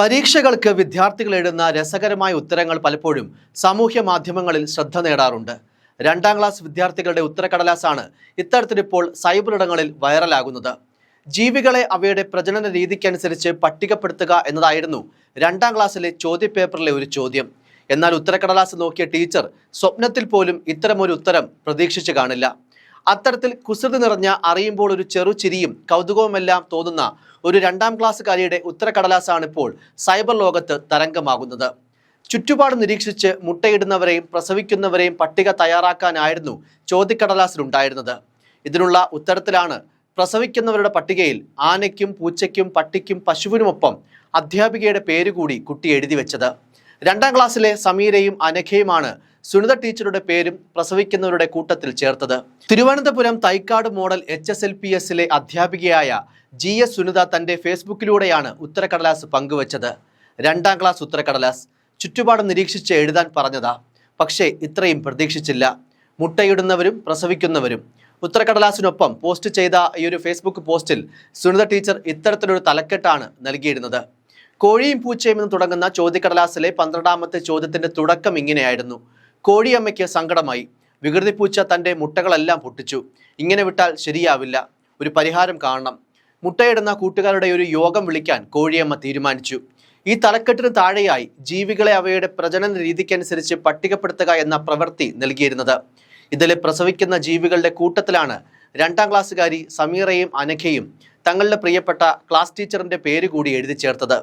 പരീക്ഷകൾക്ക് വിദ്യാർത്ഥികൾ എഴുതുന്ന രസകരമായ ഉത്തരങ്ങൾ പലപ്പോഴും സാമൂഹ്യ മാധ്യമങ്ങളിൽ ശ്രദ്ധ നേടാറുണ്ട്. രണ്ടാം ക്ലാസ് വിദ്യാർത്ഥികളുടെ ഉത്തരക്കടലാസാണ് ഇത്തരത്തിലിപ്പോൾ സൈബർ ഇടങ്ങളിൽ വൈറലാകുന്നത്. ജീവികളെ അവയുടെ പ്രജനന രീതിക്കനുസരിച്ച് പട്ടികപ്പെടുത്തുക എന്നതായിരുന്നു രണ്ടാം ക്ലാസ്സിലെ ചോദ്യപേപ്പറിലെ ഒരു ചോദ്യം. എന്നാൽ ഉത്തരക്കടലാസ് നോക്കിയ ടീച്ചർ സ്വപ്നത്തിൽ പോലും ഇത്തരമൊരു ഉത്തരം പ്രതീക്ഷിച്ചു കാണില്ല. അത്തരത്തിൽ കുസൃതി നിറഞ്ഞ അറിയുമ്പോൾ ഒരു ചെറു ചിരിയും കൗതുകവുമെല്ലാം തോന്നുന്ന ഒരു രണ്ടാം ക്ലാസ്സുകാരിയുടെ ഉത്തരക്കടലാസാണ് ഇപ്പോൾ സൈബർ ലോകത്ത് തരംഗമാകുന്നത്. ചുറ്റുപാട് നിരീക്ഷിച്ച് മുട്ടയിടുന്നവരെയും പ്രസവിക്കുന്നവരെയും പട്ടിക തയ്യാറാക്കാനായിരുന്നു ചോദ്യക്കടലാസിലുണ്ടായിരുന്നത്. ഇതിനുള്ള ഉത്തരത്തിലാണ് പ്രസവിക്കുന്നവരുടെ പട്ടികയിൽ ആനയ്ക്കും പൂച്ചയ്ക്കും പട്ടിക്കും പശുവിനുമൊപ്പം അധ്യാപികയുടെ പേരുകൂടി കുട്ടി എഴുതി വെച്ചത്. രണ്ടാം ക്ലാസ്സിലെ സമീരയും അനഘയുമാണ് സുനിത ടീച്ചറുടെ പേരും പ്രസവിക്കുന്നവരുടെ കൂട്ടത്തിൽ ചേർത്തത്. Thiruvananthapuram Thycaud model H S L P എസിലെ അധ്യാപികയായ ജി എസ് സുനിത തന്റെ ഫേസ്ബുക്കിലൂടെയാണ് ഉത്തരക്കടലാസ് പങ്കുവച്ചത്. രണ്ടാം ക്ലാസ് ഉത്തരക്കടലാസ്. ചുറ്റുപാട് നിരീക്ഷിച്ച് എഴുതാൻ പറഞ്ഞതാ. പക്ഷേ ഇത്രയും പ്രതീക്ഷിച്ചില്ല. മുട്ടയിടുന്നവരും പ്രസവിക്കുന്നവരും. ഉത്തരക്കടലാസിനൊപ്പം പോസ്റ്റ് ചെയ്ത ഈ ഒരു ഫേസ്ബുക്ക് പോസ്റ്റിൽ സുനിത ടീച്ചർ ഇത്തരത്തിലൊരു തലക്കെട്ടാണ് നൽകിയിരുന്നത്. കോഴിയും പൂച്ചയും എന്ന് തുടങ്ങുന്ന ചോദ്യക്കടലാസിലെ പന്ത്രണ്ടാമത്തെ ചോദ്യത്തിന്റെ തുടക്കം ഇങ്ങനെയായിരുന്നു. കോഴിയമ്മയ്ക്ക് സങ്കടമായി. വികൃതിപ്പൂച്ച തന്റെ മുട്ടകളെല്ലാം പൊട്ടിച്ചു. ഇങ്ങനെ വിട്ടാൽ ശരിയാവില്ല. ഒരു പരിഹാരം കാണണം. മുട്ടയിടുന്ന കൂട്ടുകാരുടെ ഒരു യോഗം വിളിക്കാൻ കോഴിയമ്മ തീരുമാനിച്ചു. ഈ തലക്കെട്ടിന് താഴെയായി ജീവികളെ അവയുടെ പ്രജനന രീതിക്കനുസരിച്ച് പട്ടികപ്പെടുത്തുക എന്ന പ്രവൃത്തി നൽകിയിരുന്നത്. ഇതിലെ പ്രസവിക്കുന്ന ജീവികളുടെ കൂട്ടത്തിലാണ് രണ്ടാം ക്ലാസ്സുകാരി സമീറയും അനഘയും തങ്ങളുടെ പ്രിയപ്പെട്ട ക്ലാസ് ടീച്ചറിന്റെ പേര് കൂടി എഴുതി ചേർത്തത്.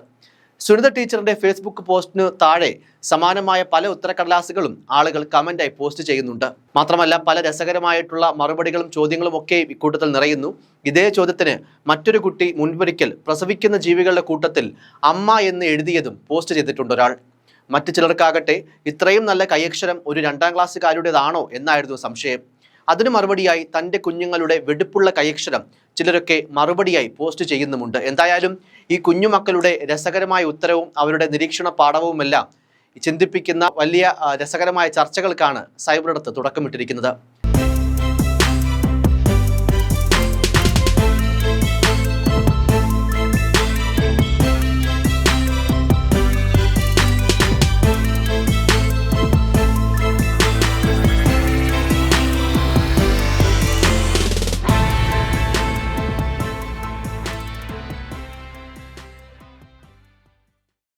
സുനിത ടീച്ചറിന്റെ ഫേസ്ബുക്ക് പോസ്റ്റിന് താഴെ സമാനമായ പല ഉത്തരക്കടലാസുകളും ആളുകൾ കമന്റായി പോസ്റ്റ് ചെയ്യുന്നുണ്ട്. മാത്രമല്ല പല രസകരമായിട്ടുള്ള മറുപടികളും ചോദ്യങ്ങളും ഒക്കെ ഇക്കൂട്ടത്തിൽ നിറയുന്നു. ഇതേ ചോദ്യത്തിന് മറ്റൊരു കുട്ടി മുൻപൊരിക്കൽ പ്രസവിക്കുന്ന ജീവികളുടെ കൂട്ടത്തിൽ അമ്മ എന്ന് എഴുതിയതും പോസ്റ്റ് ചെയ്തിട്ടുണ്ട് ഒരാൾ. മറ്റു ചിലർക്കാകട്ടെ ഇത്രയും നല്ല കൈയക്ഷരം ഒരു രണ്ടാം ക്ലാസ്സുകാരുടേതാണോ എന്നായിരുന്നു സംശയം. അതിനു മറുപടിയായി തന്റെ കുഞ്ഞുങ്ങളുടെ വെടുപ്പുള്ള കൈയക്ഷരം ചിലരൊക്കെ മറുപടിയായി പോസ്റ്റ് ചെയ്യുന്നുമുണ്ട്. എന്തായാലും ഈ കുഞ്ഞുമക്കളുടെ രസകരമായ ഉത്തരവും അവരുടെ നിരീക്ഷണ പാഠവുമെല്ലാം ചിന്തിപ്പിക്കുന്ന വലിയ രസകരമായ ചർച്ചകൾക്കാണ് സൈബറിടത്ത് തുടക്കമിട്ടിരിക്കുന്നത്.